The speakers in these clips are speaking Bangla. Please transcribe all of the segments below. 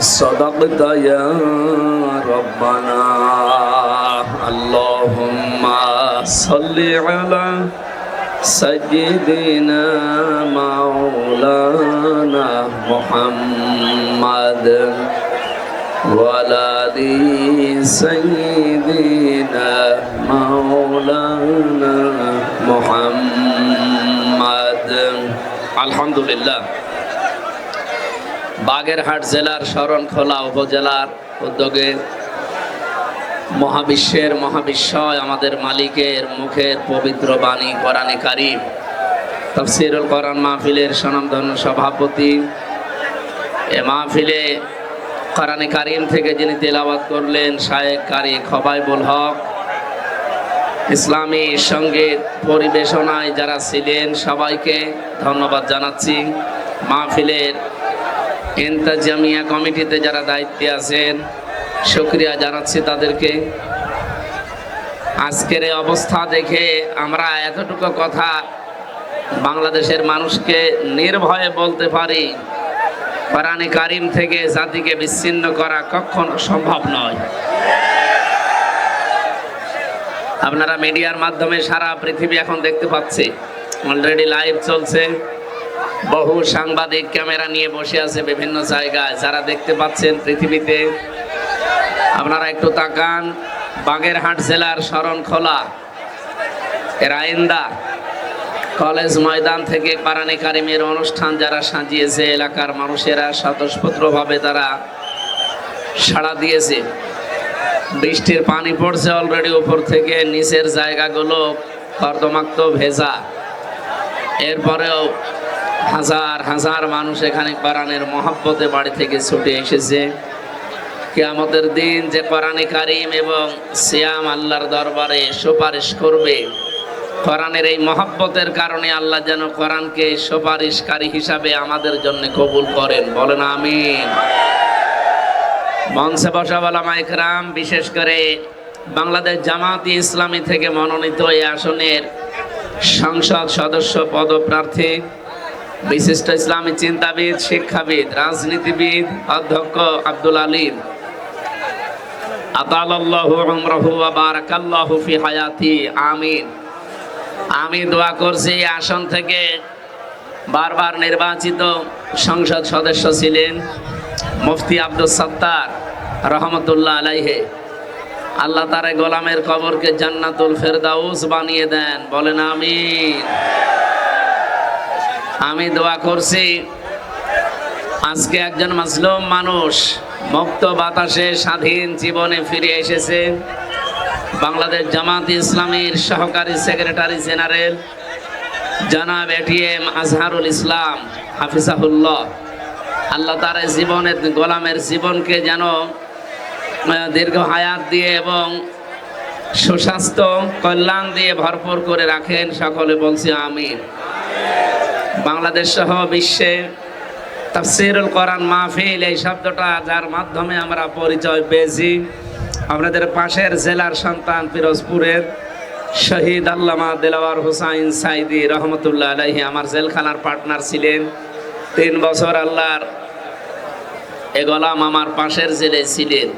صدقت يا ربنا. اللهم صل على سيدنا مولانا محمد وعلى سيدنا مولانا محمد. الحمد لله. বাগেরহাট জেলার শরণখোলা উপজেলার উদ্যোগে মহাবিশ্বের মহাবিশ্বয় আমাদের মালিকের মুখের পবিত্র বাণী কোরআনে কারিম। তফসিরুল কোরআন মাহফিলের স্বনামধন্য সভাপতি এ মাহফিলে কোরআনে কারিম থেকে যিনি তেলাওয়াত করলেন, শায়েক কারি খবাইবুল হক, ইসলামী সংগীত পরিবেশনায় যারা ছিলেন সবাইকে ধন্যবাদ জানাচ্ছি। মাহফিলের ইন্তাজামিয়া কমিটিতে যারা দায়িত্বে আছেন, শুক্রিয়া জানাচ্ছি তাদেরকে। আজকের এই অবস্থা দেখে আমরা এতটুকু কথা বাংলাদেশের মানুষকে নির্ভয়ে বলতে পারি, কোরআনে কারিম থেকে জাতিকে বিচ্ছিন্ন করা কখনো সম্ভব নয়। আপনারা মিডিয়ার মাধ্যমে সারা পৃথিবী এখন দেখতে পাচ্ছে, অলরেডি লাইভ চলছে। বহু সাংবাদিক ক্যামেরা নিয়ে বসে আছে বিভিন্ন জায়গায়। যারা দেখতে পাচ্ছেন পৃথিবীতে, আপনারা একটু তাকান। বাগেরহাট জেলার শরণখোলা রাইন্দা কলেজ ময়দান থেকে পারানি কারিমের অনুষ্ঠান যারা সাজিয়েছে, এলাকার মানুষেরা স্বতঃস্ফূর্তভাবে তারা সাড়া দিয়েছে। বৃষ্টির পানি পড়ছে অলরেডি উপর থেকে, নিচের জায়গাগুলো কর্দমাক্ত ভেজা। এরপরেও হাজার হাজার মানুষ এখানে কোরআনের মহাব্বতে বাড়ি থেকে ছুটে এসেছে। কেয়ামতের দিন যে কোরআনে কারিম এবং সিয়াম আল্লাহর দরবারে সুপারিশ করবে, কোরআনের এই মহাব্বতের কারণে আল্লাহ যেন কোরআনকে সুপারিশকারী হিসাবে আমাদের জন্য কবুল করেন। বলেন আমিন। মঞ্চে বসা বলা মাইকরাম বিশেষ করে বাংলাদেশ জামাতি ইসলামী থেকে মনোনীত এই আসনের সংসদ, সদস্য, পদপ্রার্থী বিশিষ্ট ইসলামী চিন্তাবিদ, শিক্ষাবিদ, রাজনীতিবিদ, অধ্যক্ষ আব্দুল হায়াতি, আমিন। আমি দোয়া করছি আসন থেকে বারবার নির্বাচিত সংসদ সদস্য ছিলেন মুফতি আব্দুল সত্তার রহমতুল্লাহ আলাইহে। আল্লাহ তারে গোলামের কবরকে জান্নাতুল ফেরদাউস বানিয়ে দেন। বলেন আমিন। আমি দোয়া করছি। আজকে একজন মাসলুম মানুষ মুক্ত বাতাসে স্বাধীন জীবনে ফিরে এসেছে। বাংলাদেশ জামাত ইসলামীর সহকারী সেক্রেটারি জেনারেল জনাব এটিএম আজহারুল ইসলাম হাফিজাহুল্লাহ। আল্লাহ তার জীবনের গোলামের জীবনকে যেন দীর্ঘ হায়াত দিয়ে এবং সুস্বাস্থ্য, কল্যাণ দিয়ে ভরপুর করে রাখেন। সকলে বলছি আমিন। বাংলাদেশ সহ বিশ্বে তাফসিরুল কোরআন মাহফিল এই শব্দটা যার মাধ্যমে আমরা পরিচয় পেয়েছি। আপনাদের পাশের জেলার সন্তান পিরোজপুরের শহীদ আল্লামা দেলাওয়ার হুসাইন সাইদি রহমতুল্লাহ আলাইহি, আমার জেলখানার পার্টনার ছিলেন। তিন বছর আল্লাহর এ গোলাম আমার পাশের জেলে ছিলেন।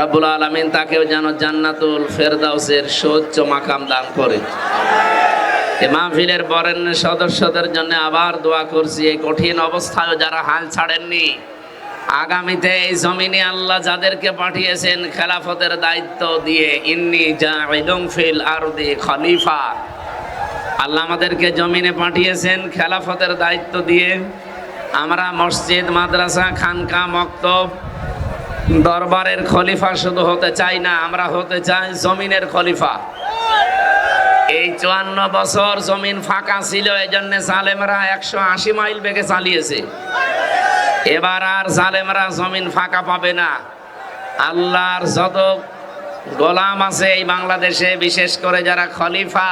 রাব্বুল আলামিন তাকেও যেন জান্নাতুল ফেরদাউসের সৌচ্চ মাকাম দান করে। মাহফিলের বরেণ্য সদস্যদের জন্য আবার দোয়া করছি। এই কঠিন অবস্থায় যারা হাল ছাড়েননি, আগামীতে এই জমিনে আল্লাহ যাদেরকে পাঠিয়েছেন খেলাফতের দায়িত্ব দিয়ে ইন্নি ফিল আরদি খলিফা। আল্লাহ আমাদেরকে জমিনে পাঠিয়েছেন খেলাফতের দায়িত্ব দিয়ে। আমরা মসজিদ, মাদ্রাসা, খানকা, মক্তব, দরবারের খলিফা শুধু হতে চাই না, আমরা হতে চাই জমিনের খলিফা। এই চুয়ান্ন বছর জমিন ফাঁকা ছিল এই জন্য সালেমরা একশো আশি মাইল বেগে চালিয়েছে। এবার আর জালেমরা জমিন ফাঁকা পাবে না। আল্লাহর যত গোলাম আছে এই বাংলাদেশে, বিশেষ করে যারা খলিফা,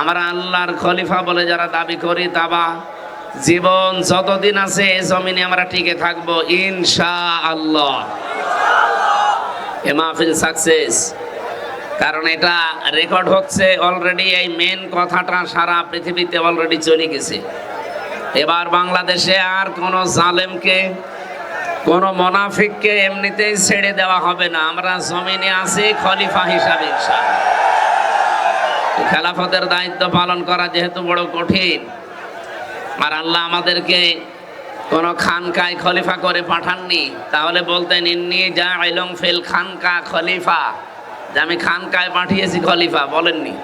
আমরা আল্লাহর খলিফা বলে যারা দাবি করি, তাবা, জীবন যতদিন আছে এই জমিনে আমরা টিকে থাকব ইনশা আল্লাহ এ মাহফিল সাকসেস কারণ এটা রেকর্ড হচ্ছে অলরেডি এই মেন কথাটা সারা পৃথিবীতে অলরেডি চলে গেছে। এবার বাংলাদেশে আর কোনো জালেমকে, কোন মোনাফিককে এমনিতেই ছেড়ে দেওয়া হবে না। আমরা জমিনে আছি খলিফা হিসাবে। খেলাফতের দায়িত্ব পালন করা যেহেতু বড় কঠিন, আর আল্লাহ আমাদেরকে কোন খানকায় খলিফা করে পাঠাননি, তাহলে বলতেন, ইন্নি যা আইলং ফিল খানকা খলিফা। যে আমি খানকায় পাঠিয়েছি খলিফা, বলেননি।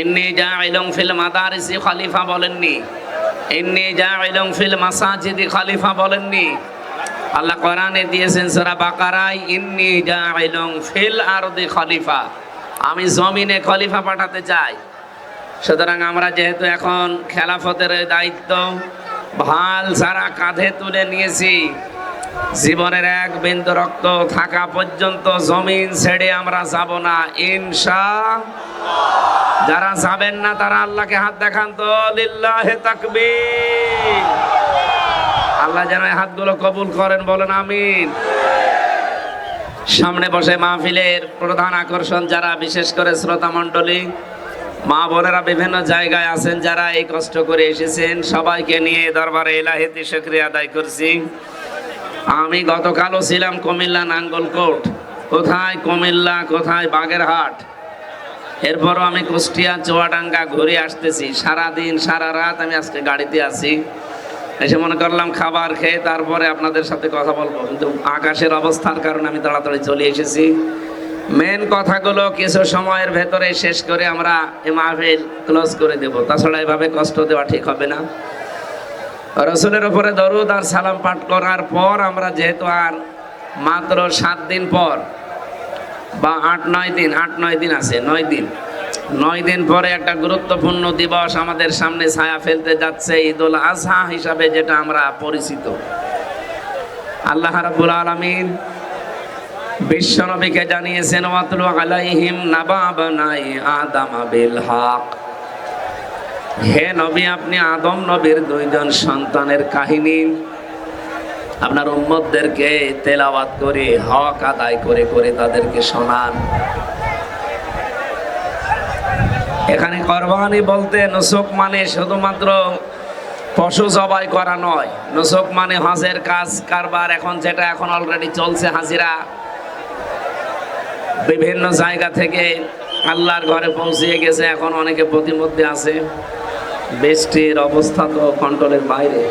এমনি যা আইলং ফিল মাদারিসি, খলিফা বলেননি। এমনি যা আইলং ফিল মাসাজিদি, খলিফা বলেননি। আল্লাহ কোরআনে দিয়েছেন সারা বাকারায়, ইন্নি যা আইলং ফিল আরদি, খলিফা। আমি জমিনে খলিফা পাঠাতে চাই। সুতরাং আমরা যেহেতু এখন খেলাফতের দায়িত্ব, ভালো সারা কাঁধে তুলে নিয়েছি জীবনের এক বিন্দু রক্ত থাকা পর্যন্ত জমিন ছেড়ে আমরা যাব না ইনশা যারা যাবেন না, তারা আল্লাহকে হাত দেখান তো, লিল্লাহে তাকবীর। আল্লাহ যেন হাতগুলো কবুল করেন, বলেন আমিন। সামনে বসে মাহফিলের প্রধান আকর্ষণ যারা, বিশেষ করে শ্রোতা মণ্ডলী, মা বোনেরা বিভিন্ন জায়গায় আছেন যারা এই কষ্ট করে এসেছেন, সবাইকে নিয়ে দরবারে এলাহিতি শুক্রিয়া আদায় করছি। আমি গতকালও ছিলাম কুমিল্লা নাঙ্গলকোট কোথায় কুমিল্লা, কোথায় বাগেরহাট? এরপরও আমি কুষ্টিয়া, চুয়াডাঙ্গা ঘুরে আসতেছি। সারা দিন সারা রাত আমি আজকে গাড়িতে আছি। এসে মনে করলাম খাবার খেয়ে তারপরে আপনাদের সাথে কথা বলব। কিন্তু আকাশের অবস্থার কারণে আমি তাড়াতাড়ি চলে এসেছি। মেন কথাগুলো কিছু সময়ের ভেতরে শেষ করে আমরা এ মাহফিল ক্লোজ করে দেব। তাছাড়া এভাবে কষ্ট দেওয়া ঠিক হবে না। রসুলের উপরে দরুদ আর সালাম পাঠ করার পর আমরা যেহেতু আর মাত্র সাত দিন পর, বা আট, নয় দিন, আট, নয় দিন আছে, নয় দিন। নয় দিন পরে একটা গুরুত্বপূর্ণ দিবস আমাদের সামনে ছায়া ফেলতে যাচ্ছে, ঈদুল আজহা হিসাবে যেটা আমরা পরিচিত। আল্লাহ রাব্বুল আলামিন বিশ্বনবীকে জানিয়েছেন, ওয়াতলু আলাইহিম নাবা বানাই আদম বিল হক। হে নবী, আপনি আদম নবীর দুইজন সন্তানের কাহিনী। আপনার উম্মতদেরকে তেলাওয়াত করে, হক আদায় করে করে তাদেরকে শোনান। এখানে কোরবানি বলতে নুসুক মানে শুধুমাত্র পশু জবাই করা নয়। নুসুক মানে হজের কাজ, কারবার, এখন যেটা এখন অলরেডি চলছে হাজিরা। বিভিন্ন জায়গা থেকে আল্লাহর ঘরে পৌঁছিয়ে গেছে, এখন অনেকে প্রতিমধ্যে আছে। বৃষ্টির অবস্থা তো কন্ট্রোলের বাইরে?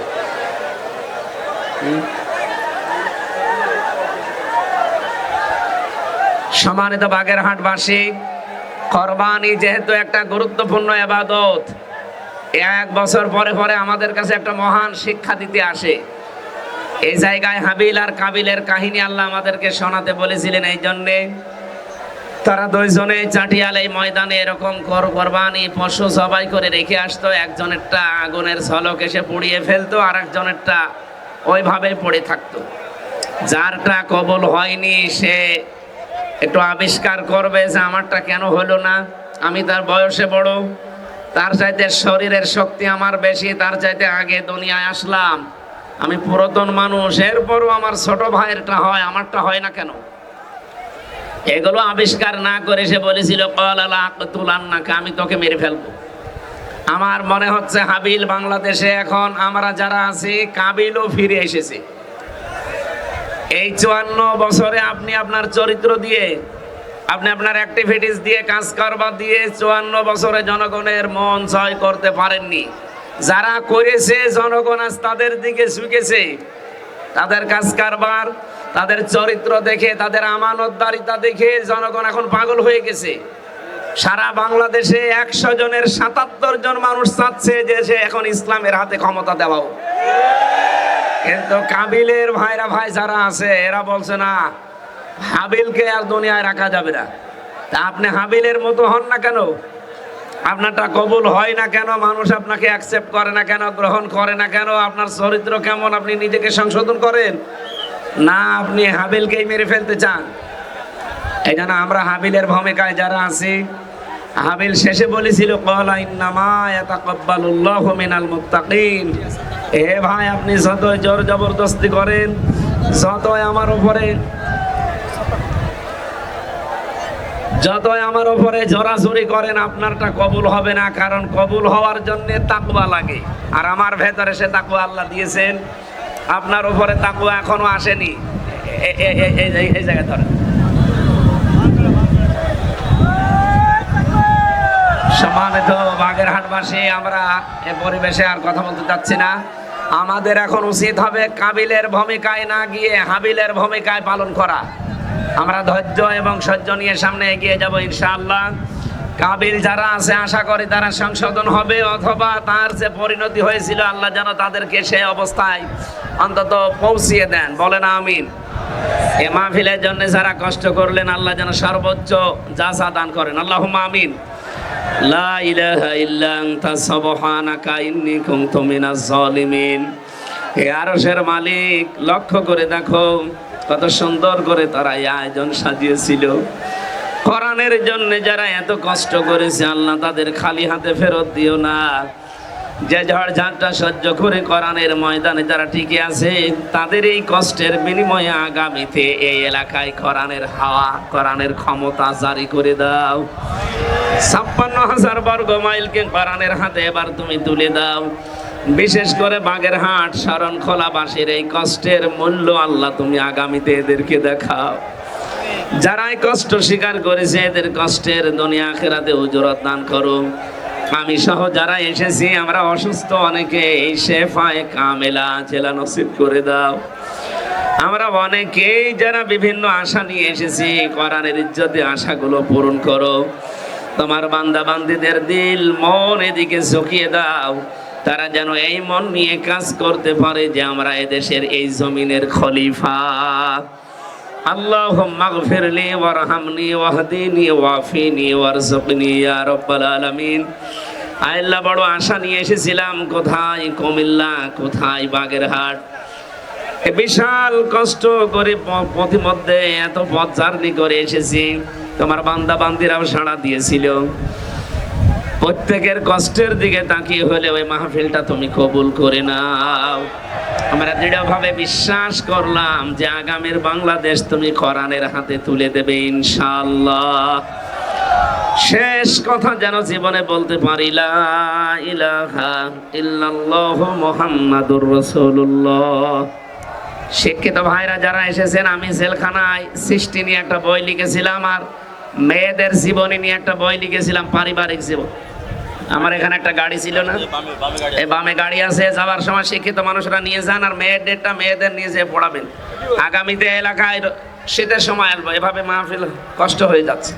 সম্মানিত বাগেরহাটবাসী কোরবানি যেহেতু একটা গুরুত্বপূর্ণ এবাদত এক বছর পরে পরে আমাদের কাছে একটা মহান শিক্ষা দিতে আসে এই জায়গায় হাবিল আর কাবিলের কাহিনী আল্লাহ আমাদেরকে শোনাতে বলেছিলেন এই জন্যে তারা দুইজনে চাটিয়াল ময়দানে এরকম কর কোরবানি, পশু সবাই করে রেখে আসতো। একজনেরটা আগুনের ঝলক এসে পুড়িয়ে ফেলতো আর একজনেরটা ওইভাবে পড়ে থাকতো। যারটা কবল হয়নি, সে একটু আবিষ্কার করবে যে আমারটা কেন হলো না। আমি তার বয়সে বড়, তার চাইতে শরীরের শক্তি আমার বেশি, তার চাইতে আগে দুনিয়ায় আসলাম। আমি পুরাতন মানুষ, এরপরও আমার ছোট ভাইয়েরটা হয়, আমারটা হয় না কেন? এগুলো আবিষ্কার না করে সে বলেছিল আমি তোকে মেরে ফেলব। আমার মনে হচ্ছে হাবিল বাংলাদেশে এখন আমরা যারা আছি, কাবিলও ফিরে এসেছে। এই চুয়ান্ন বছরে আপনি আপনার চরিত্র দিয়ে, আপনি আপনার অ্যাক্টিভিটিস দিয়ে কাজ দিয়ে চুয়ান্ন বছরে জনগণের মন জয় করতে পারেননি। যারা করেছে, জনগণ আজ তাদের দিকে ঝুঁকেছে। তাদের কাজ কারবার তাদের চরিত্র দেখে, তাদের আমানতদারিতা দেখে জনগণ এখন পাগল হয়ে গেছে। সারা বাংলাদেশে একশো জনের সাতাত্তর জন মানুষ চাচ্ছে যে সে এখন ইসলামের হাতে ক্ষমতা দেওয়া হোক। কিন্তু কাবিলের ভাইরা ভাই যারা আছে, এরা বলছে না, হাবিলকে আর দুনিয়ায় রাখা যাবে না। তা আপনি হাবিলের মতো হন না কেন? আপনারটা কবুল হয় না কেন? মানুষ আপনাকে অ্যাকসেপ্ট করে না কেন? গ্রহণ করে না কেন? আপনার চরিত্র কেমন? আপনি নিজেকে সংশোধন করেন। না, আপনি হাবিলকেই মেরে ফেলতে চান। এই জন্য আমরা হাবিলের ভূমিকায় যারা আছি, হাবিল শেষে বলেছিল মিনাল মুত্তাকিন। এ ভাই, আপনি যতই জোর জবরদস্তি করেন, যতই আমার উপরে, যতই আমার উপরে জোরাজুরি করেন, আপনারটা কবুল হবে না। কারণ কবুল হওয়ার জন্য তাকুয়া লাগে। আর আমার ভেতরে সে তাকুয়া আল্লাহ দিয়েছেন। আপনার উপরে তাকুয়া এখনও আসেনি। এই জায়গায় ধরেন। সম্মানিত বাগেরহাটবাসী, আমরা এ পরিবেশে আর কথা বলতে চাচ্ছি না। আমাদের এখন উচিত হবে কাবিলের ভূমিকায় না গিয়ে হাবিলের ভূমিকায় পালন করা। আমরা ধৈর্য এবং সহ্য নিয়ে সামনে এগিয়ে যাব ইনশাআল্লাহ। কাবিল যারা আছে, আশা করে তারা সংশোধন হবে অথবা তার যে পরিণতি হয়েছিল, আল্লাহ যেন তাদেরকে সেই অবস্থায় অন্তত পৌঁছিয়ে দেন। বলেন আমিন। এ মাহফিলের জন্য যারা কষ্ট করলেন, আল্লাহ যেন সর্বোচ্চ যাচা দান করেন। আল্লাহ আমিন। লা ইলাহা ইল্লা আনতা, সুবহানাকা ইন্নী কুনতু মিনাজ জালিমিন। হে আরশের মালিক, লক্ষ্য করে দেখো, কত সুন্দর করে তারা আয়োজন সাজিয়েছিল। কোরআনের জন্য যারা এত কষ্ট করেছে, আল্লাহ তাদের খালি হাতে ফেরত দিও না। যে ঝড় ঝাঁটটা সহ্য করে কোরআনের ময়দানে যারা টিকে আছে, তাদের এই কষ্টের বিনিময়ে আগামীতে এই এলাকায় কোরআনের হাওয়া, কোরআনের ক্ষমতা জারি করে দাও। ছাপ্পান্ন হাজার বর্গ মাইলকে কোরআনের হাতে এবার তুমি তুলে দাও। বিশেষ করে বাঘের বাগেরহাট শরণ খোলাবাসীর এই কষ্টের মূল্য আল্লাহ তুমি আগামীতে এদেরকে দেখাও। যারা এই কষ্ট স্বীকার করেছে, এদের কষ্টের দুনিয়া আখেরাতে উজরত দান করো। আমি সহ যারা এসেছি, আমরা অসুস্থ অনেকে, এই শেফায় কামেলা জেলা নসিব করে দাও। আমরা অনেকেই যারা বিভিন্ন আশা নিয়ে এসেছি, কোরআনের ইজ্জতে আশাগুলো পূরণ করো। তোমার বান্দা বান্দিদের দিল, মন এদিকে ঝুঁকিয়ে দাও। তারা যেন এই মন নিয়ে কাজ করতে পারে যে আমরা এদেশের এই জমিনের খলিফা। اللهم اغفر لي وارحمني واهدني وعافني وارزقني يا رب العالمين আল্লাহ বড় আশা নিয়ে এসেছিলাম কোথায় কুমিল্লা কোথায় বাগেরহাট এ বিশাল কষ্ট করে প- পথিমধ্যে এত পথ জার্নি করে এসেছি তোমার বান্দা বান্দিরাও সাড়া দিয়েছিল প্রত্যেকের কষ্টের দিকে তাকিয়ে হলে ওই মাহফিলটা তুমি কবুল করে নাও আমরা দৃঢ়ভাবে বিশ্বাস করলাম যে আগামীর বাংলাদেশ তুমি কোরআনের হাতে তুলে দেবে ইনশাআল্লাহ। শেষ কথা যেন জীবনে বলতে পারি মুহাম্মাদুর রাসূলুল্লাহ। শিক্ষিত ভাইরা যারা এসেছেন, আমি জেলখানায় সৃষ্টি নিয়ে একটা বই লিখেছিলাম আর মেয়েদের জীবনী নিয়ে একটা বই লিখেছিলাম, পারিবারিক জীবন। আমার এখানে একটা গাড়ি ছিল না। এই বামে গাড়ি আছে, যাওয়ার সময় শিক্ষিত মানুষরা নিয়ে যান আর মেয়ের ডেটটা মেয়েদের নিয়ে যেয়ে পড়াবেন। আগামীতে এলাকায় শীতের সময় আসব। এভাবে মাহফিল কষ্ট হয়ে যাচ্ছে।